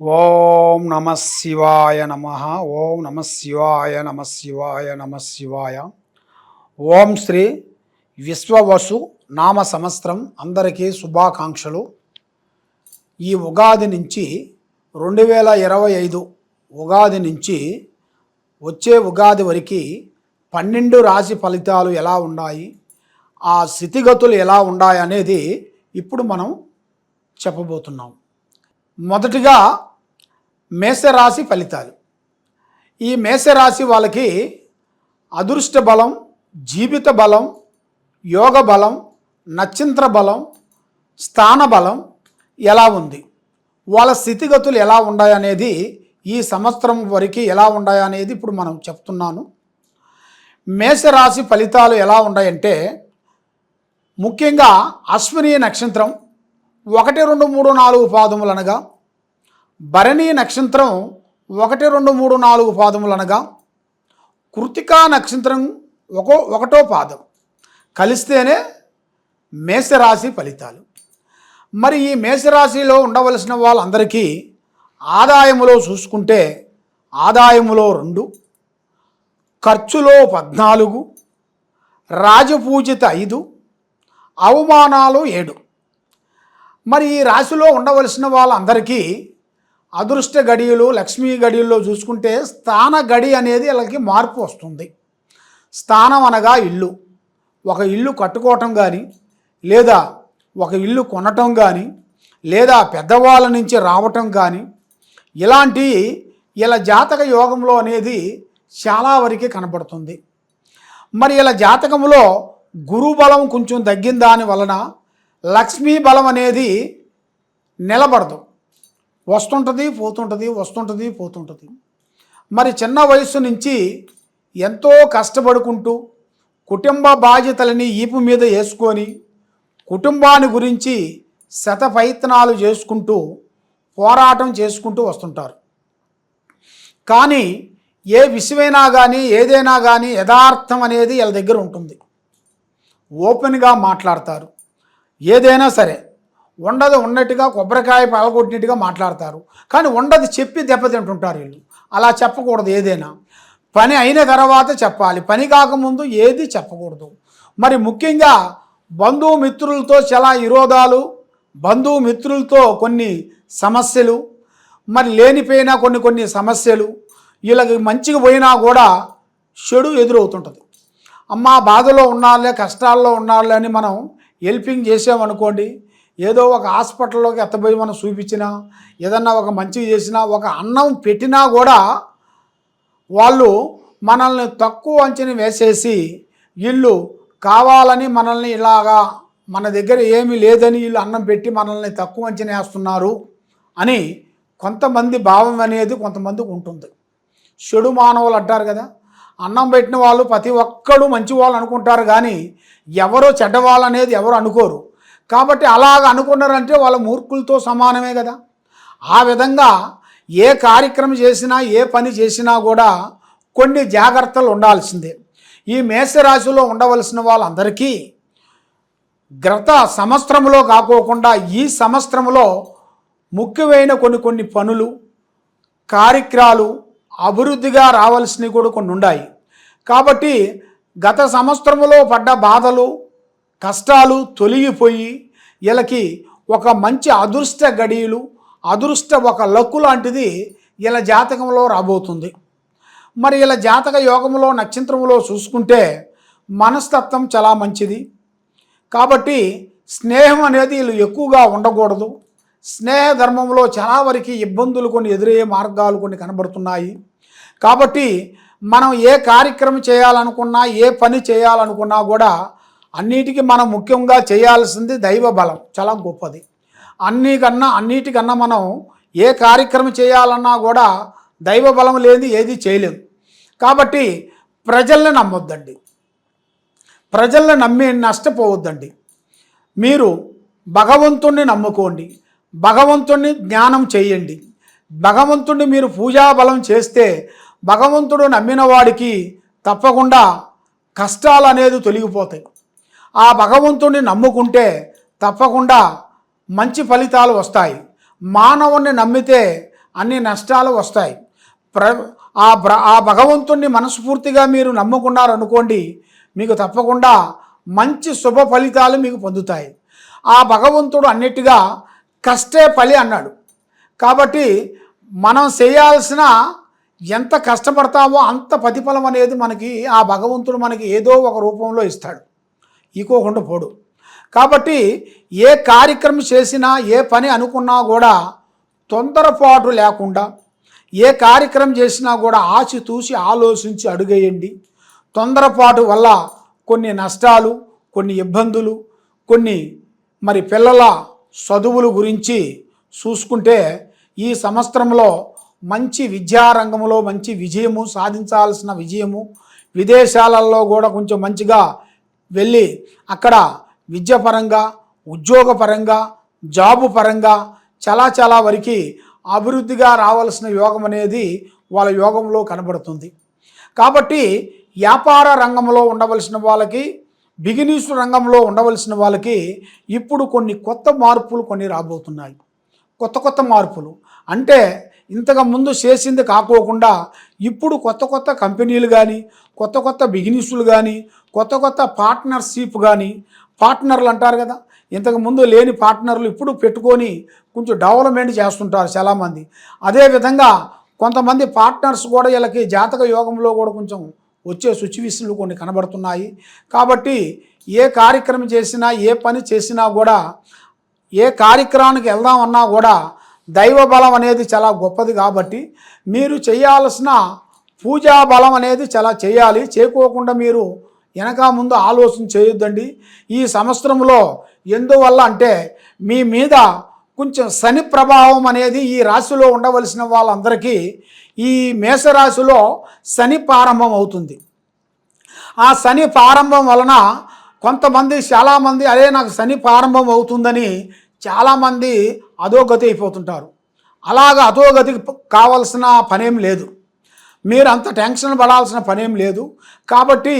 ఓం నమ శివాయ నమ ఓం నమ శివాయ నమ శివాయ నమ శివాయ. ఓం శ్రీ విశ్వవసు నామ సంవత్సరం అందరికీ శుభాకాంక్షలు. ఈ ఉగాది నుంచి రెండు వేల ఇరవై ఐదు ఉగాది నుంచి వచ్చే ఉగాది వరకు పన్నెండు రాశి ఫలితాలు ఎలా ఉన్నాయి ఆ స్థితిగతులు ఎలా ఉన్నాయి అనేది ఇప్పుడు మనం చెప్పబోతున్నాం. మొదటిగా మేషరాశి ఫలితాలు. ఈ మేషరాశి వాళ్ళకి అదృష్ట బలం జీవిత బలం యోగ బలం నక్షత్ర బలం స్థాన బలం ఎలా ఉంది? వాళ్ళ స్థితిగతులు ఎలా ఉన్నాయనేది ఈ సంవత్సరం వరకు ఎలా ఉన్నాయనేది ఇప్పుడు మనం చెప్తున్నాను. మేషరాశి ఫలితాలు ఎలా ఉన్నాయంటే ముఖ్యంగా అశ్విని నక్షత్రం ఒకటి రెండు మూడు నాలుగు పాదములనగా భరణి నక్షత్రం ఒకటి రెండు మూడు నాలుగు పాదములు అనగా కృతికా నక్షత్రం ఒకో ఒకటో పాదం. కలిస్తేనే మేషరాశి ఫలితాలు. మరి ఈ మేషరాశిలో ఉండవలసిన వాళ్ళందరికీ ఆదాయములో చూసుకుంటే ఆదాయములో రెండు ఖర్చులో పద్నాలుగు రాజపూజిత ఐదు అవమానాలు ఏడు. మరి ఈ రాశిలో ఉండవలసిన వాళ్ళందరికీ అదృష్ట గడియలు లక్ష్మీ గడియల్లో చూసుకుంటే స్థాన గడి అనేది వీళ్ళకి మార్పు వస్తుంది. స్థానం అనగా ఇల్లు. ఒక ఇల్లు కట్టుకోవటం కానీ లేదా ఒక ఇల్లు కొనటం కానీ లేదా పెద్దవాళ్ళ నుంచి రావటం కానీ ఇలాంటి ఇలా జాతక యోగంలో అనేది చాలా వరకు కనబడుతుంది. మరి ఇలా జాతకంలో గురు బలం కొంచెం తగ్గిన దాని వలన లక్ష్మీ బలం అనేది నిలబడదు. వస్తుంటుంది పోతుంటుంది వస్తుంటుంది పోతుంటుంది. మరి చిన్న వయసు నుంచి ఎంతో కష్టపడుకుంటూ కుటుంబ బాధ్యతలని ఈపు మీద వేసుకొని కుటుంబాన్ని గురించి శత ప్రయత్నాలు చేసుకుంటూ పోరాటం చేసుకుంటూ వస్తుంటారు. కానీ ఏ విషయమైనా కానీ ఏదైనా కానీ యథార్థం అనేది వీళ్ళ దగ్గర ఉంటుంది. ఓపెన్గా మాట్లాడతారు. ఏదైనా సరే ఉండదు ఉన్నట్టుగా కొబ్బరికాయ పగలగొట్టినట్టుగా మాట్లాడతారు. కానీ ఉండదు చెప్పి దెబ్బతింటుంటారు వీళ్ళు. అలా చెప్పకూడదు ఏదైనా. పని అయిన తర్వాత చెప్పాలి. పని కాకముందు ఏది చెప్పకూడదు. మరి ముఖ్యంగా బంధుమిత్రులతో చాలా విరోధాలు బంధుమిత్రులతో కొన్ని సమస్యలు మరి లేనిపోయినా కొన్ని కొన్ని సమస్యలు వీళ్ళకి మంచిగా పోయినా కూడా చెడు ఎదురవుతుంటుంది. అమ్మ బాధలో ఉన్నాళ్ళే కష్టాల్లో ఉన్నాళ్ళే అని మనం హెల్పింగ్ చేసామనుకోండి ఏదో ఒక హాస్పిటల్లోకి ఎత్తపోయి మనం చూపించినా ఏదన్నా ఒక మంచి చేసినా ఒక అన్నం పెట్టినా కూడా వాళ్ళు మనల్ని తక్కువ అంచనా వేసేసి వీళ్ళు కావాలని మనల్ని ఇలాగా మన దగ్గర ఏమీ లేదని వీళ్ళు అన్నం పెట్టి మనల్ని తక్కువ అంచనా వేస్తున్నారు అని కొంతమంది భావం అనేది కొంతమందికి ఉంటుంది. చెడు మానవులు అంటారు కదా అన్నం పెట్టిన వాళ్ళు ప్రతి ఒక్కడు మంచి వాళ్ళు అనుకుంటారు కానీ ఎవరో చెడ్డవాళ్ళు అనేది ఎవరు అనుకోరు. కాబట్టి అలాగ అనుకున్నారంటే వాళ్ళ మూర్ఖులతో సమానమే కదా. ఆ విధంగా ఏ కార్యక్రమం చేసినా ఏ పని చేసినా కూడా కొన్ని జాగ్రత్తలు ఉండాల్సిందే. ఈ మేషరాశిలో ఉండవలసిన వాళ్ళందరికీ గత సంవత్సరంలో కాకోకుండా ఈ సంవత్సరంలో ముఖ్యమైన కొన్ని కొన్ని పనులు కార్యక్రమాలు అభివృద్ధిగా రావాల్సినవి కూడా కొన్ని ఉన్నాయి కాబట్టి గత సంవత్సరంలో పడ్డ బాధలు కష్టాలు తొలగిపోయి వీళ్ళకి ఒక మంచి అదృష్ట గడియలు అదృష్ట ఒక లక్కు లాంటిది వీళ్ళ జాతకంలో రాబోతుంది. మరి ఇలా జాతక యోగంలో నక్షత్రంలో చూసుకుంటే మనస్తత్వం చాలా మంచిది. కాబట్టి స్నేహం అనేది వీళ్ళు ఎక్కువగా ఉండకూడదు. స్నేహ ధర్మంలో చాలా వరకు ఇబ్బందులు కొన్ని ఎదురయ్యే మార్గాలు కొన్ని కనబడుతున్నాయి. కాబట్టి మనం ఏ కార్యక్రమం చేయాలనుకున్నా ఏ పని చేయాలనుకున్నా కూడా అన్నిటికీ మనం ముఖ్యంగా చేయాల్సింది దైవ బలం. చాలా గొప్పది. అన్నికన్నా అన్నిటికన్నా మనం ఏ కార్యక్రమం చేయాలన్నా కూడా దైవ బలం లేని ఏది చేయలేము కాబట్టి ప్రజల్ని నమ్మొద్దండి. ప్రజల్ని నమ్మి నష్టపోవద్దండి. మీరు భగవంతుణ్ణి నమ్ముకోండి. భగవంతుణ్ణి జ్ఞానం చేయండి. భగవంతుణ్ణి మీరు పూజా బలం చేస్తే భగవంతుడు నమ్మిన వాడికి తప్పకుండా కష్టాలు అనేది తొలగిపోతాయి. ఆ భగవంతుణ్ణి నమ్ముకుంటే తప్పకుండా మంచి ఫలితాలు వస్తాయి. మానవుణ్ణి నమ్మితే అన్ని నష్టాలు వస్తాయి. ప్ర ఆ బ్ర ఆ భగవంతుణ్ణి మనస్ఫూర్తిగా మీరు నమ్ముకున్నారనుకోండి మీకు తప్పకుండా మంచి శుభ ఫలితాలు మీకు పొందుతాయి. ఆ భగవంతుడు అన్నిటిగా కష్టే ఫలి అన్నాడు. కాబట్టి మనం చేయాల్సిన ఎంత కష్టపడతామో అంత ప్రతిఫలం అనేది మనకి ఆ భగవంతుడు మనకి ఏదో ఒక రూపంలో ఇస్తాడు. ఈకోకుండా పోడు. కాబట్టి ఏ కార్యక్రమం చేసినా ఏ పని అనుకున్నా కూడా తొందరపాటు లేకుండా ఏ కార్యక్రమం చేసినా కూడా ఆచితూచి ఆలోచించి అడుగేయండి. తొందరపాటు వల్ల కొన్ని నష్టాలు కొన్ని ఇబ్బందులు కొన్ని మరి పిల్లల చదువుల గురించి చూసుకుంటే ఈ సంవత్సరంలో మంచి విద్యారంగంలో మంచి విజయము సాధించాల్సిన విజయము విదేశాలలో కూడా కొంచెం మంచిగా వెళ్ళి అక్కడ విద్యపరంగా ఉద్యోగపరంగా జాబు పరంగా చాలా చాలా వరకు అభివృద్ధిగా రావాల్సిన యోగం అనేది వాళ్ళ యోగంలో కనబడుతుంది. కాబట్టి వ్యాపార రంగంలో ఉండవలసిన వాళ్ళకి బిగినీస్ రంగంలో ఉండవలసిన వాళ్ళకి ఇప్పుడు కొన్ని కొత్త మార్పులు కొన్ని రాబోతున్నాయి. కొత్త కొత్త మార్పులు. అంటే ఇంతకు ముందు చేసింది కాకోకుండా ఇప్పుడు కొత్త కొత్త కంపెనీలు కానీ కొత్త కొత్త బిజినెస్లు కానీ కొత్త కొత్త పార్ట్నర్షిప్ కానీ పార్ట్నర్లు అంటారు కదా ఇంతకు ముందు లేని పార్ట్నర్లు ఇప్పుడు పెట్టుకొని కొంచెం డెవలప్మెంట్ చేస్తుంటారు చాలామంది అదేవిధంగా కొంతమంది పార్ట్నర్స్ కూడా వీళ్ళకి జాతక యోగంలో కూడా కొంచెం వచ్చే సిచ్యువేషన్లు కొన్ని కనబడుతున్నాయి. కాబట్టి ఏ కార్యక్రమం చేసినా ఏ పని చేసినా కూడా ఏ కార్యక్రమానికి వెళ్దామన్నా కూడా దైవ బలం అనేది చాలా గొప్పది కాబట్టి మీరు చేయాల్సిన పూజా బలం అనేది చాలా చేయాలి. చేయకోకుండా మీరు వెనక ముందు ఆలోచన చేయొద్దండి. ఈ సంవత్సరంలో ఎందువల్ల అంటే మీ మీద కొంచెం శని ప్రభావం అనేది ఈ రాశిలో ఉండవలసిన వాళ్ళందరికీ ఈ మేషరాశిలో శని ప్రారంభం అవుతుంది. ఆ శని ప్రారంభం వలన కొంతమంది చాలామంది అదే నాకు శని ప్రారంభం అవుతుందని చాలామంది అధోగతి అయిపోతుంటారు. అలాగ అధోగతికి కావలసిన పనేం లేదు. మీరు అంత టెన్షన్ పడాల్సిన పనేం లేదు. కాబట్టి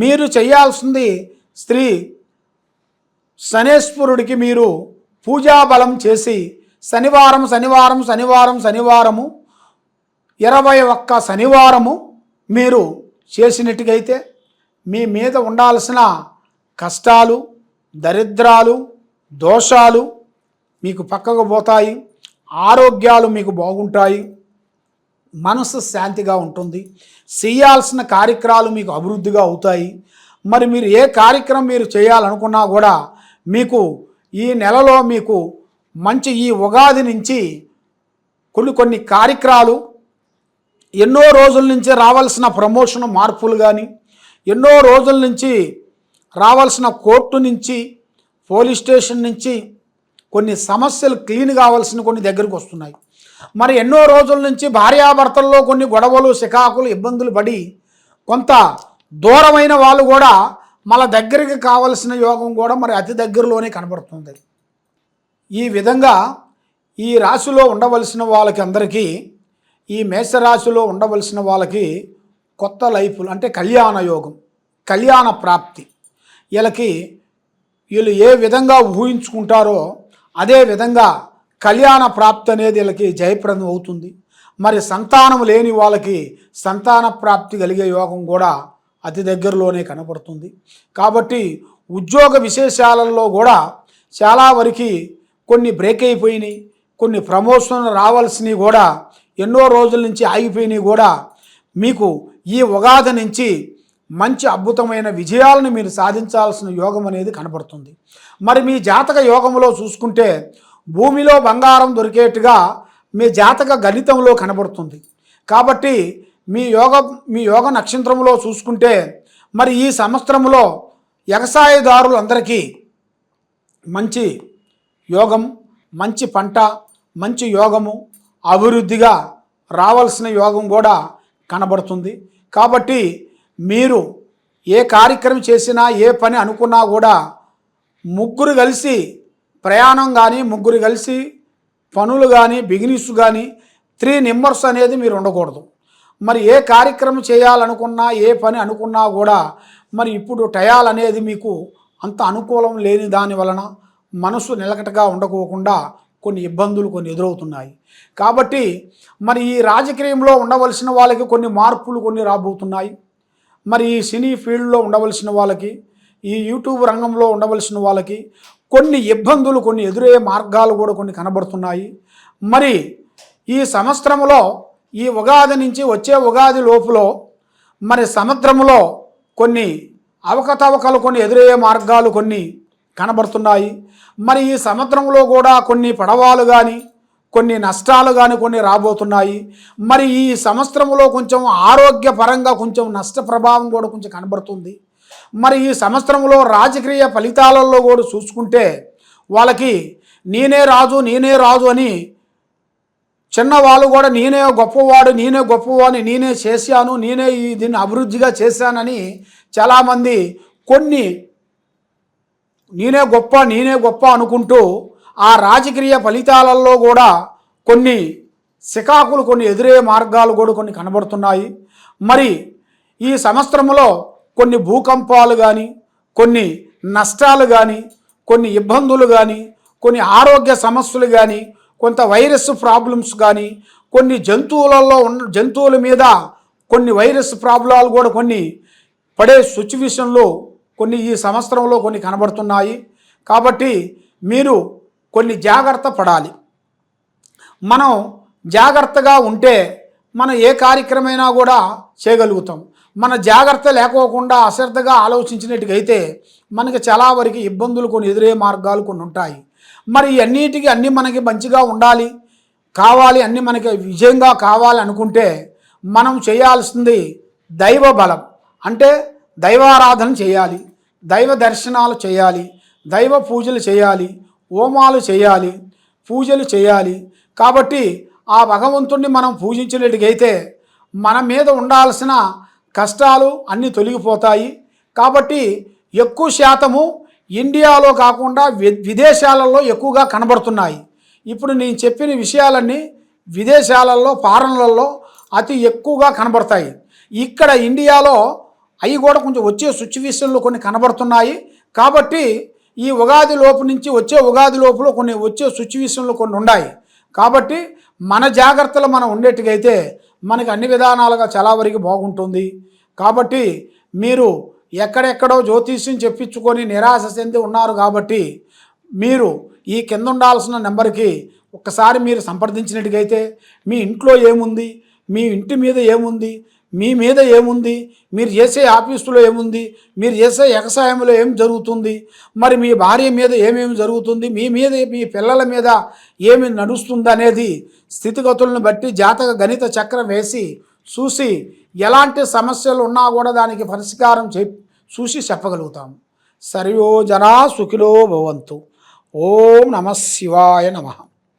మీరు చేయాల్సింది స్త్రీ శనేశ్వరుడికి మీరు పూజాబలం చేసి శనివారం శనివారం శనివారం శనివారము ఇరవై ఒక్క శనివారము మీరు చేసినట్టుగైతే మీ మీద ఉండాల్సిన కష్టాలు దరిద్రాలు దోషాలు మీకు పక్కకు పోతాయి. ఆరోగ్యాలు మీకు బాగుంటాయి. మనసు శాంతిగా ఉంటుంది. చేయాల్సిన కార్యక్రమాలు మీకు అభివృద్ధిగా అవుతాయి. మరి మీరు ఏ కార్యక్రమం మీరు చేయాలనుకున్నా కూడా మీకు ఈ నెలలో మీకు మంచి ఈ ఉగాది నుంచి కొన్ని కొన్ని కార్యక్రమాలు ఎన్నో రోజుల నుంచి రావాల్సిన ప్రమోషన్ మార్పులు కానీ ఎన్నో రోజుల నుంచి రావాల్సిన కోర్టు నుంచి పోలీస్ స్టేషన్ నుంచి కొన్ని సమస్యలు క్లీన్ కావాల్సిన కొన్ని దగ్గరికి వస్తున్నాయి. మరి ఎన్నో రోజుల నుంచి భార్యాభర్తల్లో కొన్ని గొడవలు సికాకులు ఇబ్బందులు పడి కొంత దూరమైన వాళ్ళు కూడా మన దగ్గరికి కావలసిన యోగం కూడా మరి అతి దగ్గరలోనే కనబడుతుంది. ఈ విధంగా ఈ రాశిలో ఉండవలసిన వాళ్ళకి అందరికీ ఈ మేషరాశిలో ఉండవలసిన వాళ్ళకి కొత్త లైఫ్లు అంటే కళ్యాణ యోగం కళ్యాణ ప్రాప్తి. వీళ్ళకి వీళ్ళు ఏ విధంగా ఊహించుకుంటారో అదే విధంగా కళ్యాణ ప్రాప్తి అనేది వీళ్ళకి జయప్రదం అవుతుంది. మరి సంతానం లేని వాళ్ళకి సంతాన ప్రాప్తి కలిగే యోగం కూడా అతి దగ్గరలోనే కనపడుతుంది కాబట్టి ఉద్యోగ విశేషాలలో కూడా చాలా వరకు కొన్ని బ్రేక్ అయిపోయినాయి. కొన్ని ప్రమోషన్ రావాల్సినవి కూడా ఎన్నో రోజుల నుంచి ఆగిపోయినాయి కూడా. మీకు ఈ ఉగాది నుంచి మంచి అద్భుతమైన విజయాలను మీరు సాధించాల్సిన యోగం అనేది కనబడుతుంది. మరి మీ జాతక యోగంలో చూసుకుంటే భూమిలో బంగారం దొరికేట్టుగా మీ జాతక గణితంలో కనబడుతుంది. కాబట్టి మీ యోగ మీ యోగ నక్షత్రంలో చూసుకుంటే మరి ఈ సంవత్సరంలో వ్యవసాయదారులందరికీ మంచి యోగం మంచి పంట మంచి యోగము అభివృద్ధిగా రావాల్సిన యోగం కూడా కనబడుతుంది. కాబట్టి మీరు ఏ కార్యక్రమం చేసినా ఏ పని అనుకున్నా కూడా ముగ్గురు కలిసి ప్రయాణం కానీ ముగ్గురు కలిసి పనులు కానీ బిగినెస్ కానీ త్రీ నెంబర్స్ అనేది మీరు ఉండకూడదు. మరి ఏ కార్యక్రమం చేయాలనుకున్నా ఏ పని అనుకున్నా కూడా మరి ఇప్పుడు టయాల్ అనేది మీకు అంత అనుకూలం లేని దాని వలన మనసు నిలకటగా ఉండకోకుండా కొన్ని ఇబ్బందులు కొన్ని ఎదురవుతున్నాయి. కాబట్టి మరి ఈ రాజకీయంలో ఉండవలసిన వాళ్ళకి కొన్ని మార్పులు కొన్ని రాబోతున్నాయి. మరి ఈ సినీ ఫీల్డ్లో ఉండవలసిన వాళ్ళకి ఈ యూట్యూబ్ రంగంలో ఉండవలసిన వాళ్ళకి కొన్ని ఇబ్బందులు కొన్ని ఎదురయ్యే మార్గాలు కూడా కొన్ని కనబడుతున్నాయి. మరి ఈ సంవత్సరంలో ఈ ఉగాది నుంచి వచ్చే ఉగాది లోపులో మరి సముద్రంలో కొన్ని అవకతవకలు కొన్ని ఎదురయ్యే మార్గాలు కొన్ని కనబడుతున్నాయి. మరి ఈ సముద్రంలో కూడా కొన్ని పడవాలు కానీ కొన్ని నష్టాలు కానీ కొన్ని రాబోతున్నాయి. మరి ఈ సంవత్సరంలో కొంచెం ఆరోగ్యపరంగా కొంచెం నష్ట ప్రభావం కూడా కొంచెం కనబడుతుంది. మరి ఈ సంవత్సరంలో రాజకీయ ఫలితాలలో కూడా చూసుకుంటే వాళ్ళకి నేనే రాజు నేనే రాజు అని చిన్నవాళ్ళు కూడా నేనే గొప్పవాడు నేనే గొప్పవాడిని నేనే చేశాను నేనే ఈ దీన్ని అభివృద్ధిగా చేశానని చాలామంది కొన్ని నేనే గొప్ప నేనే గొప్ప అనుకుంటూ ఆ రాజకీయ ఫలితాలలో కూడా కొన్ని సికాకులు కొన్ని ఎదురయ్యే మార్గాలు కూడా కొన్ని కనబడుతున్నాయి. మరి ఈ సంవత్సరంలో కొన్ని భూకంపాలు కానీ కొన్ని నష్టాలు కానీ కొన్ని ఇబ్బందులు కానీ కొన్ని ఆరోగ్య సమస్యలు కానీ కొంత వైరస్ ప్రాబ్లమ్స్ కానీ కొన్ని జంతువులలో ఉన్న జంతువుల మీద కొన్ని వైరస్ ప్రాబ్లాలు కూడా కొన్ని పడే సిచ్యువేషన్లో కొన్ని ఈ సంవత్సరంలో కొన్ని కనబడుతున్నాయి. కాబట్టి మీరు కొన్ని జాగ్రత్త పడాలి. మనం జాగ్రత్తగా ఉంటే మనం ఏ కార్యక్రమైనా కూడా చేయగలుగుతాం. మన జాగ్రత్త లేకోకుండా అశ్రద్ధగా ఆలోచించినట్టుగైతే మనకి చాలా వరకు ఇబ్బందులు కొన్ని ఎదురే మార్గాలు కొన్ని ఉంటాయి. మరి అన్నిటికీ అన్నీ మనకి మంచిగా ఉండాలి కావాలి అన్నీ మనకి విజయంగా కావాలి అనుకుంటే మనం చేయాల్సింది దైవ బలం. అంటే దైవారాధన చేయాలి దైవ దర్శనాలు చేయాలి దైవ పూజలు చేయాలి హోమాలు చేయాలి పూజలు చేయాలి. కాబట్టి ఆ భగవంతుణ్ణి మనం పూజించినట్టుగైతే మన మీద ఉండాల్సిన కష్టాలు అన్నీ తొలగిపోతాయి. కాబట్టి ఎక్కువ శాతము ఇండియాలో కాకుండా వి విదేశాలలో ఎక్కువగా కనబడుతున్నాయి. ఇప్పుడు నేను చెప్పిన విషయాలన్నీ విదేశాలలో ఫారెన్లలో అతి ఎక్కువగా కనబడతాయి. ఇక్కడ ఇండియాలో అవి కూడా కొంచెం వచ్చే సిచ్యువేషన్లు కొన్ని కనబడుతున్నాయి. కాబట్టి ఈ ఉగాది లోపు నుంచి వచ్చే ఉగాది లోపల కొన్ని వచ్చే సిచ్యువేషన్లు కొన్ని ఉన్నాయి కాబట్టి మన జాగ్రత్తలు మనం ఉండేట్టుగైతే మనకి అన్ని విధానాలుగా చాలా వరకు బాగుంటుంది. కాబట్టి మీరు ఎక్కడెక్కడో జ్యోతిష్యం చెప్పించుకొని నిరాశ చెంది ఉన్నారు కాబట్టి మీరు ఈ కింద ఉండాల్సిన నెంబర్కి ఒక్కసారి మీరు సంప్రదించినట్టుగైతే మీ ఇంట్లో ఏముంది? మీ ఇంటి మీద ఏముంది? మీ మీద ఏముంది? మీరు చేసే ఆఫీసులో ఏముంది? మీరు చేసే వ్యవసాయంలో ఏం జరుగుతుంది? మరి మీ భార్య మీద ఏమేమి జరుగుతుంది? మీ మీద మీ పిల్లల మీద ఏమి నడుస్తుంది అనేది స్థితిగతులను బట్టి జాతక గణిత చక్రం వేసి చూసి ఎలాంటి సమస్యలు ఉన్నా కూడా దానికి పరిష్కారం చె చూసి చెప్పగలుగుతాం. సర్వో జనా సుఖిలో భవంతు. ఓం నమ శివాయ నమః.